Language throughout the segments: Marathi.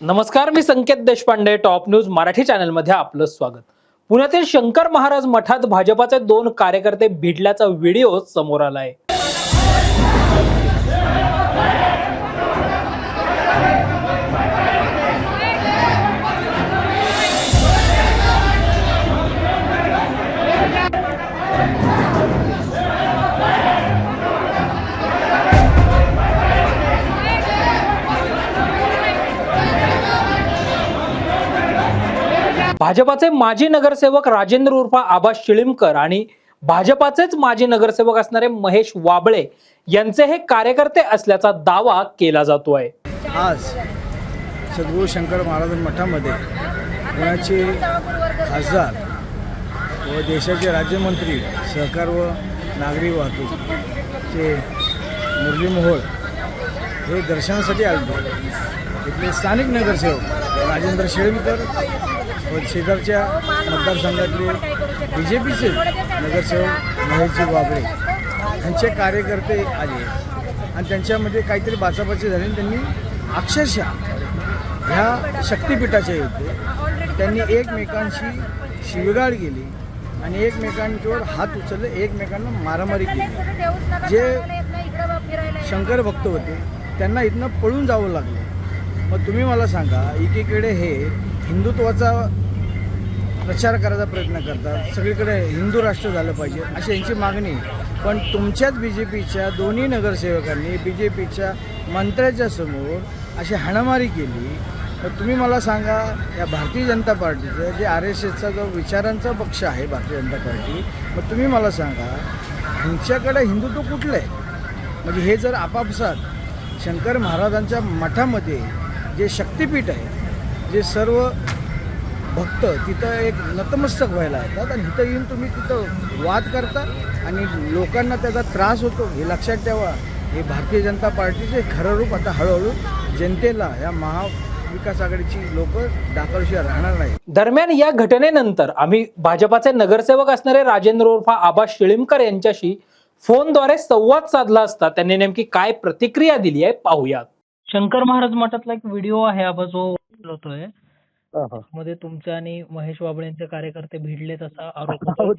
नमस्कार मी संकेत देशपांडे टॉप न्यूज मराठी चॅनलमध्ये आपलं स्वागत. पुण्यातील शंकर महाराज मठात भाजपाचे दोन कार्यकर्ते भिडल्याचा व्हिडिओ समोर आलाय. भाजपाचे माजी नगरसेवक राजेंद्र उर्फा आबास शिळीमकर आणि भाजपाचेच माजी नगरसेवक असणारे महेश वाबळे यांचे हे कार्यकर्ते असल्याचा दावा केला जातोय. आज सद्गुरू शंकर महाराज मठामध्ये पुण्याचे खासदार व देशाचे राज्यमंत्री सहकार व नागरी वाहतूकचे मुरली मोहोळ हे दर्शनासाठी आले इथले स्थानिक नगरसेवक राजेंद्र शिळीमकर शेजारच्या मतदारसंघातले बी जे पीचे नगरसेवक महेशजी बाबरे यांचे कार्यकर्ते आले. आणि त्यांच्यामध्ये काहीतरी बाचाबाची झाली आणि त्यांनी अक्षरशः ह्या शक्तिपीठाच्या येते त्यांनी एकमेकांशी शिवगाळ केली आणि एकमेकांच्यावर हात उचलले एकमेकांना मारामारी केली. जे शंकर भक्त होते त्यांना इथनं पळून जावं लागलं. मग तुम्ही मला सांगा एकीकडे हे हिंदुत्वाचा प्रचार करायचा प्रयत्न करतात. सगळीकडे हिंदू राष्ट्र झालं पाहिजे अशी यांची मागणी. आहे. पण तुमच्याच बी जे पीच्या दोन्ही नगरसेवकांनी बी जे पीच्या मंत्र्याच्या समोर अशी हाणामारी केली. तर तुम्ही मला सांगा या भारतीय जनता पार्टीचं जे आर एस एसचा जो विचारांचा पक्ष आहे भारतीय जनता पार्टी मग तुम्ही मला सांगा ह्यांच्याकडे हिंदुत्व कुठलं आहे? म्हणजे हे जर आपापसात शंकर महाराजांच्या मठामध्ये जे शक्तिपीठ आहे जे सर्व भक्त तिथं एक नतमस्तक व्हायला येतात आणि इथं येऊन तुम्ही तिथं वाद करता आणि लोकांना त्याचा त्रास होतो. हे लक्षात ठेवा. हे भारतीय जनता पार्टीचे खरं रूप आता हळूहळू जनतेला या महाविकास आघाडीची लोक दाखवशिवाय राहणार नाही दरम्यान या घटनेनंतर आम्ही भाजपाचे नगरसेवक असणारे राजेंद्र उर्फा आबास शिळीमकर यांच्याशी फोनद्वारे संवाद साधला असता त्यांनी नेमकी काय प्रतिक्रिया दिली आहे पाहूयात. शंकर महाराज मठातला एक व्हिडिओ आहे आबा जो होतोयमध्ये तुमचे आणि महेश वाबळे यांचे कार्यकर्ते भिडलेत असा आरोप. हो,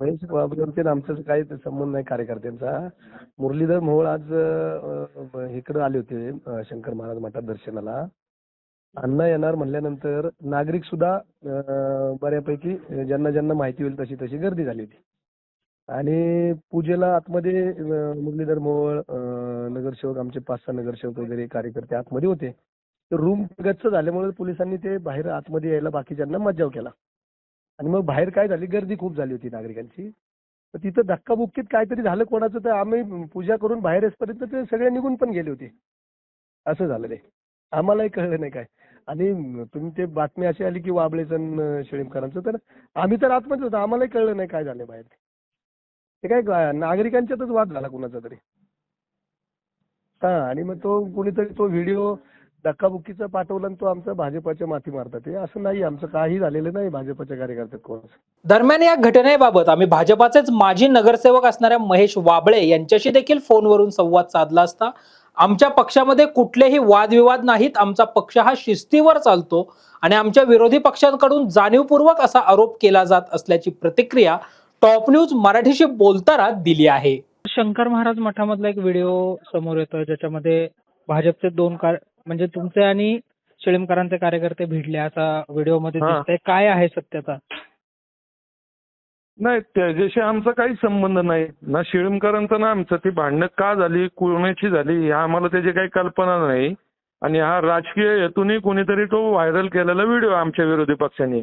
महेश बाबूंचे आमचं काही संबंध नाही कार्यकर्त्यांचा. मुरलीधर मोहोळ आज इकडे आले होते शंकर महाराज मठात दर्शनाला. अण्णा येणार म्हणल्यानंतर नागरिक सुद्धा बऱ्यापैकी ज्यांना ज्यांना माहिती होईल तशी तशी गर्दी झाली होती. आणि पूजेला आतमध्ये अं, मुरलीधर मोहोळ अं, नगरसेवक आमचे पाच सहा नगरसेवक वगैरे कार्यकर्ते आतमध्ये होते. रूम गच्च झाल्यामुळे पोलिसांनी ते बाहेर आतमध्ये यायला बाकीच्यांना मज्जाव केला. आणि मग बाहेर काय झाली? गर्दी खूप झाली होती नागरिकांची. तर तिथं धक्काबुक्कीत काहीतरी झालं कोणाचं तर आम्ही पूजा करून बाहेर येईपर्यंत ते सगळे निघून पण गेले होते. असं झालं ते आम्हालाही कळलं नाही काय. आणि तुम्ही ते बातमी अशी आली की वाबळेचं आणि शेळीमकरांचं. तर आम्ही तर आतमध्ये होतो. आम्हालाही कळलं नाही काय झालं बाहेर. ते काय नागरिकांच्यातच वाद झाला कुणाचा तरी. हा आणि मग तो कुणीतरी तो व्हिडिओ धक्काबुक्कीचा पाठवला तो आमचा भाजपाच्या माथी मारतात. हे असं नाही आमचं काही झालेलं नाही भाजपाच्या कार्यकर्त्यात कोण दरम्यान या घटनेबाबत आम्ही भाजपाचेच माजी नगरसेवक असणाऱ्या महेश वाबळे यांच्याशी देखील फोनवरून संवाद साधला असता. आमच्या पक्षामध्ये कुठलेही वादविवाद नाहीत. आमचा पक्ष हा शिस्तीवर चालतो आणि आमच्या विरोधी पक्षांकडून जाणीवपूर्वक असा आरोप केला जात असल्याची प्रतिक्रिया टॉप न्यूज मराठीशी बोलताना दिली आहे. शंकर महाराज मठामधला एक व्हिडिओ समोर येतोय ज्याच्यामध्ये भाजपचे दोन कार म्हणजे तुमचे आणि शिळीमकरांचे कार्यकर्ते भिडले असा व्हिडिओमध्ये हा. दिसतंय. काय आहे सत्यता? नाही त्याच्याशी आमचा काही संबंध नाही. ना शिळमकरांचा ना आमचं. ती भांडणं का झाली कोणाची झाली ह्या आम्हाला त्याची काही कल्पना नाही. आणि हा राजकीय हेतूने कोणीतरी तो व्हायरल केलेला व्हिडिओ आमच्या विरोधी पक्षाने.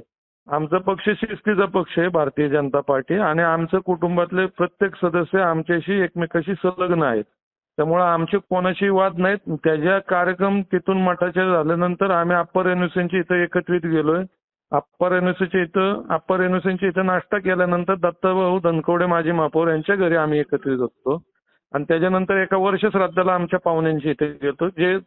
आमचा पक्ष शिस्तीचा पक्ष आहे भारतीय जनता पार्टी. आणि आमचं कुटुंबातले प्रत्येक सदस्य आमच्याशी एकमेकाशी संलग्न आहेत. त्यामुळे आमचे कोणाशी वाद नाहीत. त्याच्या कार्यक्रम तिथून मठाचे झाल्यानंतर आम्ही अप्पर एनोसेंच्या इथं एकत्रित गेलोय. अप्पर एनओसीच्या इथं अप्पर एनओसीच्या इथं नाश्ता केल्यानंतर दत्ताभाऊ धनकवडे माजी महापौर यांच्या घरी आम्ही एकत्रित असतो. आणि त्याच्यानंतर एका वर्ष श्राद्धाला आमच्या पाहुण्यांच्या इथे गेलो जे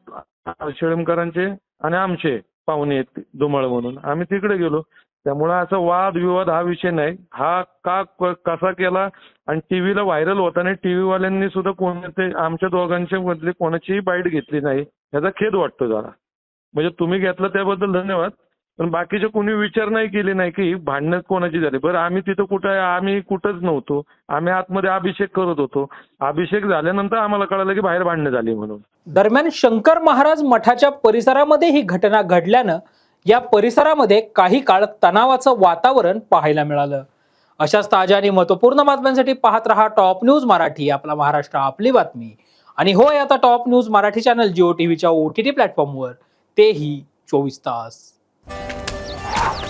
शेळमकरांचे आणि आमचे पाहुणे आहेत धुमाळ म्हणून. आम्ही तिकडे गेलो. त्यामुळे असा वाद विवाद हा विषय नाही. हा का कसा केला? आणि टीव्हीला व्हायरल होताना टीव्ही वाल्यांनी सुद्धा कोणते आमच्या दोघांच्या मधली कोणाचीही बाईट घेतली नाही. याचा खेद वाटतो जरा. म्हणजे तुम्ही घेतलं त्याबद्दल धन्यवाद. पण बाकीचे कोणी विचार नाही केले नाही की भांडणं कोणाची झाली? बरं आम्ही तिथं कुठं आहे आम्ही कुठंच नव्हतो. आम्ही आतमध्ये अभिषेक करत होतो. अभिषेक झाल्यानंतर आम्हाला कळालं की बाहेर भांडणं झाली म्हणून. दरम्यान शंकर महाराज मठाच्या परिसरामध्ये ही घटना घडल्यानं या परिसरामध्ये काही काळ तणावाचं वातावरण पाहायला मिळालं. अशाच ताज्या आणि महत्त्वपूर्ण बातम्यांसाठी पाहत रहा टॉप न्यूज मराठी आपला महाराष्ट्र आपली बातमी. आणि होय आता Top News Marathi channel Jio टीव्हीच्या ओ टी टी प्लॅटफॉर्मवर. तेही चोवीस तास.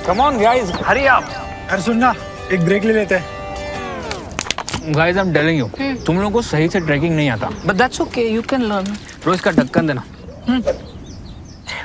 कम ऑन गाइस हरी आप अरे सुन ना एक ब्रेक ले लेते. हैं guys I am telling you तुम लोगों को सही से ट्रैकिंग नहीं आता. But that's okay, you can learn. रोज का ढक्कन देना.